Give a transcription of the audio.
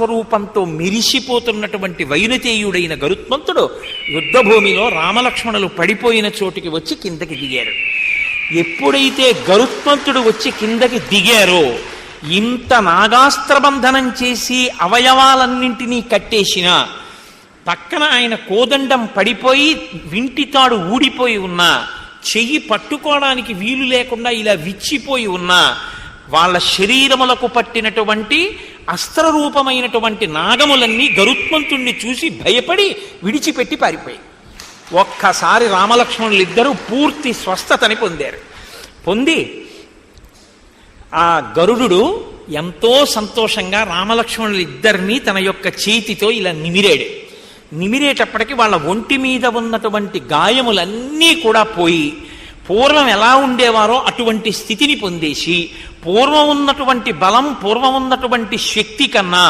స్వరూపంతో మెరిసిపోతున్నటువంటి వైనతేయుడైన గరుత్మంతుడు యుద్ధభూమిలో రామలక్ష్మణులు పడిపోయిన చోటికి వచ్చి కిందకి దిగారు. ఎప్పుడైతే గరుత్మంతుడు వచ్చి కిందకి దిగారో ఇంత నాగాస్త్రబంధనం చేసి అవయవాలన్నింటినీ కట్టేసిన పక్కన ఆయన కోదండం పడిపోయి వింటితాడు ఊడిపోయి ఉన్నా చెయ్యి పట్టుకోవడానికి వీలు లేకుండా ఇలా విచ్చిపోయి ఉన్నా వాళ్ళ శరీరములకు పట్టినటువంటి అస్త్రరూపమైనటువంటి నాగములన్నీ గరుత్మంతుణ్ణి చూసి భయపడి విడిచిపెట్టి పారిపోయి ఒక్కసారి రామలక్ష్మణులు ఇద్దరూ పూర్తి స్వస్థతని పొందారు. పొంది ఆ గరుడు ఎంతో సంతోషంగా రామలక్ష్మణులు ఇద్దరినీ తన యొక్క చేతితో ఇలా నిమిరాడు. నిమిరేటప్పటికి వాళ్ళ ఒంటి మీద ఉన్నటువంటి గాయములన్నీ కూడా పోయి పూర్వం ఎలా ఉండేవారో అటువంటి స్థితిని పొందేసి పూర్వం ఉన్నటువంటి బలం పూర్వం ఉన్నటువంటి శక్తి కన్నా